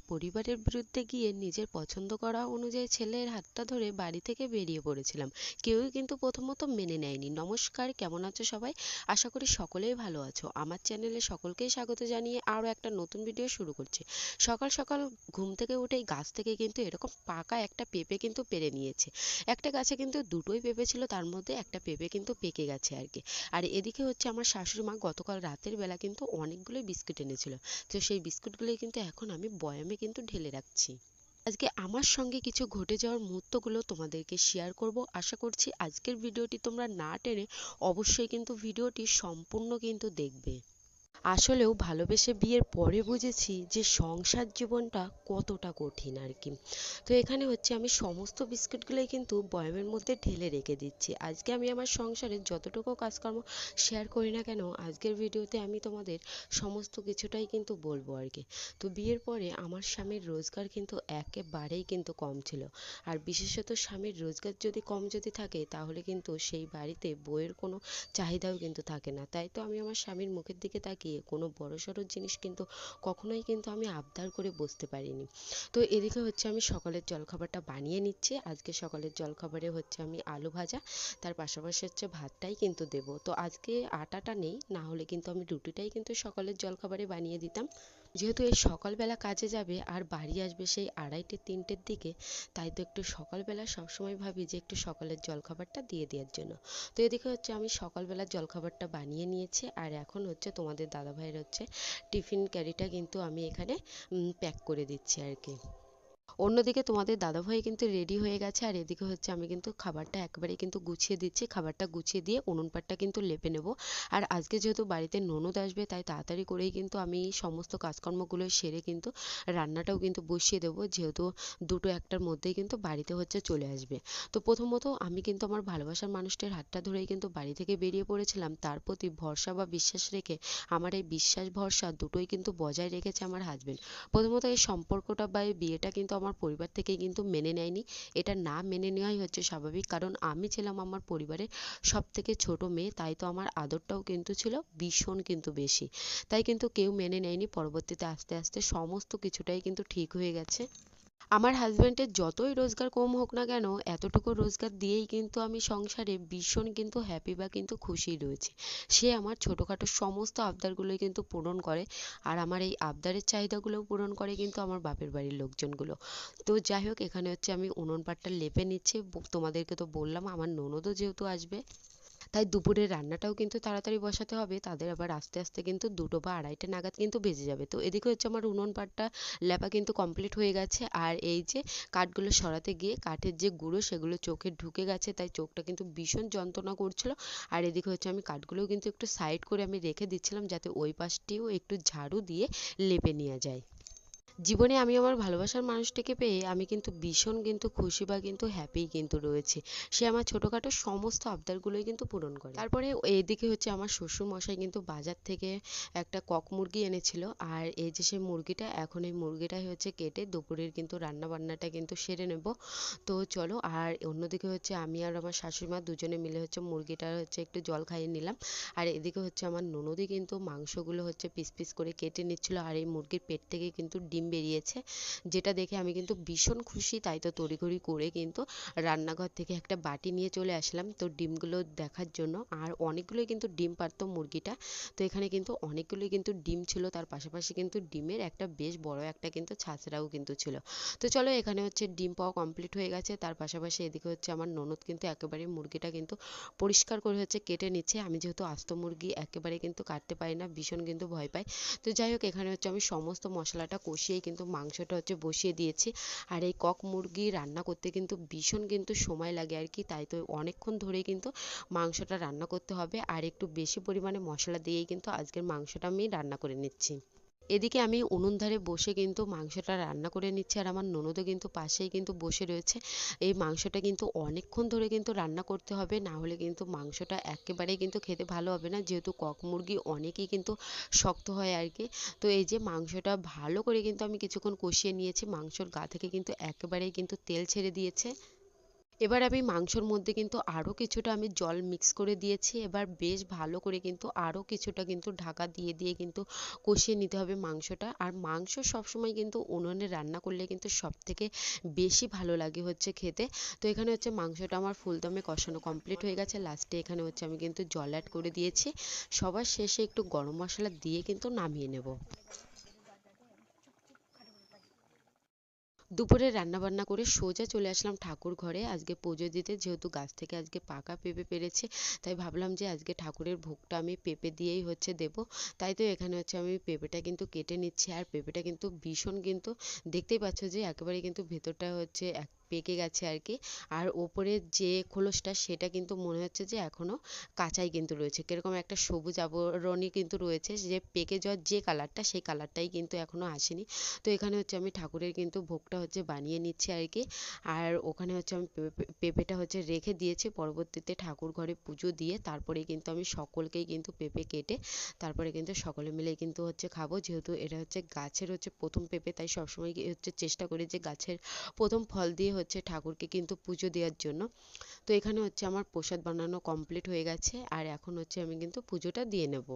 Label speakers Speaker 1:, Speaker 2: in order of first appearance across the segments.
Speaker 1: পরিবারের বিরুদ্ধে গিয়ে নিজের পছন্দ করা অনুযায়ী ছেলের হাতটা ধরে বাড়ি থেকে বেরিয়ে পড়েছিলাম। কেউই কিন্তু প্রথমত মেনে নেয়নি। নমস্কার, কেমন আছো সবাই? আশা করি সকলেই ভালো আছো। আমার চ্যানেলে সকলকেই স্বাগত জানিয়ে আরও একটা নতুন ভিডিও শুরু করছি। সকাল সকাল ঘুম থেকে উঠেই গাছ থেকে কিন্তু এরকম পাকা একটা পেঁপে কিন্তু পেরে নিয়েছে। একটা গাছে কিন্তু দুটোই পেঁপে ছিল, তার মধ্যে একটা পেঁপে কিন্তু পেকে গেছে আর কি। আর এদিকে হচ্ছে আমার শাশুড়ি মা গতকাল রাতের বেলা কিন্তু অনেকগুলোই বিস্কুট এনেছিল। তো সেই বিস্কুটগুলোই কিন্তু এখন আমি বয়ামে কিন্তু ঢেলে রাখছি। আজকে আমার সঙ্গে কিছু ঘটে যাওয়ার মুহূর্তগুলো তোমাদেরকে শেয়ার করব। আশা করছি আজকের ভিডিওটি তোমরা না টেনে অবশ্যই কিন্তু ভিডিওটি সম্পূর্ণ কিন্তু দেখবে। আসলেও ভালোবেসে বিয়ের পরে বুঝেছি যে সংসার জীবনটা কতটা কঠিন আর কি। তো এখানে হচ্ছে আমি সমস্ত বিস্কুটগুলোই কিন্তু বয়ামের মধ্যে ঢেলে রেখে দিচ্ছি। আজকে আমি আমার সংসারের যতটুকু কাজকর্ম শেয়ার করি না কেন, আজকের ভিডিওতে আমি তোমাদের সমস্ত কিছুটাই কিন্তু বলব আর কি। তো বিয়ের পরে আমার স্বামীর রোজগার কিন্তু একেবারেই কিন্তু কম ছিল। আর বিশেষত স্বামীর রোজগার যদি কম যদি থাকে, তাহলে কিন্তু সেই বাড়িতে বইয়ের কোনো চাহিদাও কিন্তু থাকে না। তাই তো আমি আমার স্বামীর মুখের দিকে তাকিয়ে কোনো বড়সড় জিনিস কিন্তু কখনোই কিন্তু আমি আবদার করে বসতে পারিনি। তো এদিকে হচ্ছে আমি সকালের জলখাবারটা বানিয়ে নিচ্ছি। আজকে সকালের জলখাবারে হচ্ছে আমি আলু ভাজা, তার পাশাপাশি হচ্ছে ভাতটাই কিন্তু দেবো। তো আজকে আটাটা নেই, না হলে কিন্তু আমি রুটিটাই কিন্তু সকালের জলখাবারে বানিয়ে দিতাম। যেহেতু এই সকালবেলা কাজে যাবে আর বাড়ি আসবে সেই আড়াইটে, তিনটের দিকে, তাই তো একটু সকালবেলা সবসময় ভাবি যে একটু সকালের জলখাবারটা দিয়ে দেওয়ার জন্য। তো এদিকে হচ্ছে আমি সকালবেলার জলখাবারটা বানিয়ে নিয়েছি আর এখন হচ্ছে তোমাদের দাদাভাইয়ের হচ্ছে টিফিন ক্যারিটা কিন্তু আমি এখানে প্যাক করে দিচ্ছি আর কি। অন্যদিকে তোমাদের দাদাভাই কিন্তু রেডি হয়ে গেছে, আর এদিকে হচ্ছে আমি কিন্তু খাবারটা একবারে কিন্তু গুছিয়ে দিচ্ছি। খাবারটা গুছিয়ে দিয়ে উনুন পাটটা কিন্তু লেপে নেব। আর আজকে যেহেতু বাড়িতে ননদ আসবে, তাই তাড়াতাড়ি করেই কিন্তু আমি সমস্ত কাজকর্মগুলো সেরে কিন্তু রান্নাটাও কিন্তু বসিয়ে দেবো। যেহেতু দুটো একটার মধ্যেই কিন্তু বাড়িতে হচ্ছে চলে আসবে। তো প্রথমত আমি কিন্তু আমার ভালোবাসার মানুষটার হাতটা ধরেই কিন্তু বাড়ি থেকে বেরিয়ে পড়েছিলাম। তার প্রতি ভরসা বা বিশ্বাস রেখে আমার এই বিশ্বাস ভরসা দুটোই কিন্তু বজায় রেখেছে আমার হাজবেন্ড প্রথমত এই সম্পর্কটা বা এই বিয়েটা কিন্তু আমার পরিবার থেকে কিন্তু মেনে নেয়নি। এটা না মেনে নেওয়াই হচ্ছে স্বাভাবিক। কারণ আমি ছিলাম আমার পরিবারের সব থেকে ছোট মেয়ে, তাই তো আমার আদরটাও কিন্তু ছিল ভীষণ কিন্তু বেশি। তাই কিন্তু কেউ মেনে নেয়নি। পরবর্তীতে আস্তে আস্তে সমস্ত কিছুটাই কিন্তু ঠিক হয়ে গেছে। আমার হাজব্যান্ডের যতই রোজগার কম হোক না কেন, এতটুকু রোজগার দিয়েই কিন্তু আমি সংসারে ভীষণ কিন্তু হ্যাপি বা কিন্তু খুশি রয়েছি। সে আমার ছোটোখাটো সমস্ত আবদারগুলোই কিন্তু পূরণ করে আর আমার এই আবদারের চাহিদাগুলোও পূরণ করে কিন্তু আমার বাপের বাড়ির লোকজনগুলো। তো যাই হোক, এখানে হচ্ছে আমি উনুন পাটটা লেপে নিচ্ছি। তোমাদেরকে তো বললাম, আমার ননদও যেহেতু আসবে তাই দুপুরের রান্নাটাও কিন্তু তাড়াতাড়ি বসাতে হবে। তাদের আবার আস্তে আস্তে কিন্তু দুটো বা আড়াইটে নাগাদ কিন্তু বেজে যাবে। তো এদিকে হচ্ছে আমার উনুন পাটটা লেপা কিন্তু কমপ্লিট হয়ে গেছে। আর এই যে কাঠগুলো সরাতে গিয়ে কাঠের যে গুঁড়ো সেগুলো চোখে ঢুকে গেছে, তাই চোখটা কিন্তু ভীষণ যন্ত্রণা করছিল। আর এদিকে হচ্ছে আমি কাঠগুলোও কিন্তু একটু সাইড করে আমি রেখে দিচ্ছিলাম যাতে ওই পাশটিও একটু ঝাড়ু দিয়ে লেপে নেওয়া যায়। জীবনে আমি আমার ভালোবাসার মানুষটিকে পেয়ে আমি কিন্তু ভীষণ কিন্তু খুশি বা কিন্তু হ্যাপি কিন্তু রয়েছি। সে আমার ছোটোখাটো সমস্ত আবদারগুলোই কিন্তু পূরণ করে। তারপরে এইদিকে হচ্ছে আমার শ্বশুর মশাই কিন্তু বাজার থেকে একটা কক মুরগি এনেছিল। আর এই যে সেই মুরগিটা, এখন এই মুরগিটাই হচ্ছে কেটে দুপুরের কিন্তু রান্না বান্নাটা কিন্তু সেরে নেব। তো চলো, আর অন্যদিকে হচ্ছে আমি আর আমার শাশুড়ি মা দুজনে মিলে হচ্ছে মুরগিটা হচ্ছে একটু জল খাইয়ে নিলাম। আর এদিকে হচ্ছে আমার ননদই কিন্তু মাংসগুলো হচ্ছে পিস পিস করে কেটে নিচ্ছিল। আর এই মুরগির পেট থেকে কিন্তু ডিম বেরিয়েছে। যেটা দেখে আমি কিন্তু ভীষণ খুশি, তাই তো তড়িঘড়ি করে কিন্তু রান্নাঘর থেকে একটা বাটি নিয়ে চলে আসলাম। তো ডিমগুলো দেখার জন্য আর অনেকগুলোই কিন্তু ডিম পারতো মুরগিটা। তো এখানে কিন্তু অনেকগুলোই কিন্তু ডিম ছিল, তার পাশাপাশি কিন্তু ডিমের একটা বেশ বড় একটা কিন্তু ছাঁচড়াও কিন্তু ছিল। তো চলো এখানে হচ্ছে ডিম পাওয়া কমপ্লিট হয়ে গেছে। তার পাশাপাশি এদিকে হচ্ছে আমার ননদ কিন্তু একেবারে মুরগিটা কিন্তু পরিষ্কার করে হচ্ছে কেটে নিচ্ছে। আমি যেহেতু আস্ত মুরগি, একেবারে কিন্তু কাটতে পারি না, ভীষণ কিন্তু ভয় পাই তো যাই হোক, এখানে হচ্ছে আমি সমস্ত মশলাটা কষিয়ে দিয়েই কিন্তু মাংসটা হচ্ছে বসিয়ে দিয়েছি। আর এই কক মুরগি রান্না করতে কিন্তু ভীষণ কিন্তু সময় লাগে আর কি, তাই তো অনেকক্ষণ ধরেই কিন্তু মাংসটা রান্না করতে হবে। আর একটু বেশি পরিমাণে মশলা দিয়েই কিন্তু আজকের মাংসটা আমি রান্না করে নিচ্ছি। এদিকে আমি উনুন ধারে বসে কিন্তু মাংসটা রান্না করে নিচ্ছি আর আমার ননদও কিন্তু পাশেই কিন্তু বসে রয়েছে। এই মাংসটা কিন্তু অনেকক্ষণ ধরে কিন্তু রান্না করতে হবে, না হলে কিন্তু মাংসটা একেবারেই কিন্তু খেতে ভালো হবে না। যেহেতু কক মুরগি অনেকই কিন্তু শক্ত হয় আর কি। তো এই যে মাংসটা ভালো করে কিন্তু আমি কিছুক্ষণ কষিয়ে নিয়েছি, মাংসর গা থেকে কিন্তু একেবারেই কিন্তু তেল ছেড়ে দিয়েছে। এবার আমি মাংসর মধ্যে কিন্তু আরও কিছুটা আমি জল মিক্স করে দিয়েছি। এবার বেশ ভালো করে কিন্তু আরও কিছুটা কিন্তু ঢাকা দিয়ে দিয়ে কিন্তু কষিয়ে নিতে হবে মাংসটা। আর মাংস সবসময় কিন্তু উনুনে রান্না করলে কিন্তু সব থেকে বেশি ভালো লাগে হচ্ছে খেতে। তো এখানে হচ্ছে মাংসটা আমার ফুল দমে কষানো কমপ্লিট হয়ে গেছে। লাস্টে এখানে হচ্ছে আমি কিন্তু জল অ্যাড করে দিয়েছি। সবার শেষে একটু গরম মশলা দিয়ে কিন্তু নামিয়ে নেব। দুপুরে রান্না বান্না করে সোজা চলে আসলাম ঠাকুর ঘরে। আজকে পুজো দিতে, যেহেতু গাছ থেকে আজকে পাকা পেঁপে পেরেছে, তাই ভাবলাম যে আজকে ঠাকুরের ভোগটা আমি পেঁপে দিয়েই হচ্ছে দেব। তাই তো এখানে হচ্ছে আমি পেঁপেটা কিন্তু কেটে নিচ্ছি, আর পেঁপেটা কিন্তু ভীষণ কিন্তু, দেখতেই পাচ্ছ যে একেবারে কিন্তু ভেতরটা হচ্ছে এক পেকে গেছে আর কি আর ওপরের যে খোলসটা, সেটা কিন্তু মনে হচ্ছে যে এখনও কাঁচাই কিন্তু রয়েছে। কীরকম একটা সবুজ আবরণই কিন্তু রয়েছে যে পেকে যাওয়ার যে কালারটা, সেই কালারটাই কিন্তু এখনও আসেনি। তো এখানে হচ্ছে আমি ঠাকুরের কিন্তু ভোগটা হচ্ছে বানিয়ে নিচ্ছি আর কি আর ওখানে হচ্ছে আমি পেঁপেটা হচ্ছে রেখে দিয়েছি। পরবর্তীতে ঠাকুর ঘরে পুজো দিয়ে তারপরে কিন্তু আমি সকলকেই কিন্তু পেঁপে কেটে তারপরে কিন্তু সকলে মিলে কিন্তু হচ্ছে খাব। যেহেতু এটা হচ্ছে গাছের হচ্ছে প্রথম পেঁপে, তাই সবসময় হচ্ছে চেষ্টা করি যে গাছের প্রথম ফল দিয়ে হচ্ছে ঠাকুরকে কিন্তু পুজো দেওয়ার জন্য। তো এখানে হচ্ছে আমার প্রসাদ বানানো কমপ্লিট হয়ে গেছে, আর এখন হচ্ছে আমি কিন্তু পুজোটা দিয়ে নেব।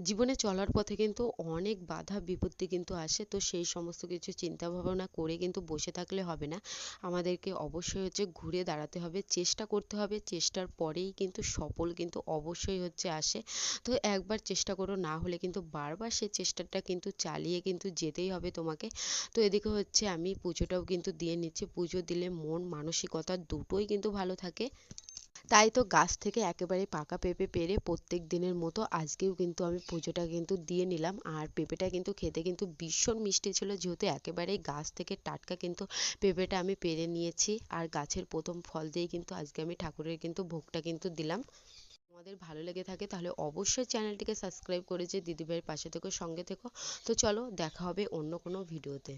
Speaker 1: জীবনে চলার পথে কিন্তু অনেক বাধা, বিপত্তি কিন্তু আসে। তো সেই সমস্ত কিছু চিন্তা ভাবনা করে কিন্তু বসে থাকলে হবে না। আমাদেরকে অবশ্যই হচ্ছে ঘুরে দাঁড়াতে হবে, চেষ্টা করতে হবে। চেষ্টার পরেই কিন্তু সফল কিন্তু অবশ্যই হচ্ছে আসে। তো একবার চেষ্টা করো, না হলে কিন্তু বারবার সেই চেষ্টাটা কিন্তু চালিয়ে কিন্তু যেতেই হবে তোমাকে। তো এদিকে হচ্ছে আমি পুজোটাও কিন্তু দিয়ে নিচ্ছি। পুজো দিলে মন, মানসিকতা দুটোই কিন্তু ভালো থাকে। তাই তো গাছ থেকে একেবারে পাকা পেঁপে পেরে প্রত্যেক দিনের মতো আজকেও কিন্তু আমি পুজোটা কিন্তু দিয়ে নিলাম। আর পেঁপেটা কিন্তু খেতে কিন্তু ভীষণ মিষ্টি ছিল, যেহেতু একেবারেই গাছ থেকে টাটকা কিন্তু পেঁপেটা আমি পেরে নিয়েছি। আর গাছের প্রথম ফল দিয়েই কিন্তু আজকে আমি ঠাকুরের কিন্তু ভোগটা কিন্তু দিলাম। তোমাদের ভালো লেগে থাকে তাহলে অবশ্যই চ্যানেলটিকে সাবস্ক্রাইব করে যে দিদিভাইয়ের পাশে থেকো, সঙ্গে থেকো। তো চলো দেখা হবে অন্য কোনো ভিডিওতে।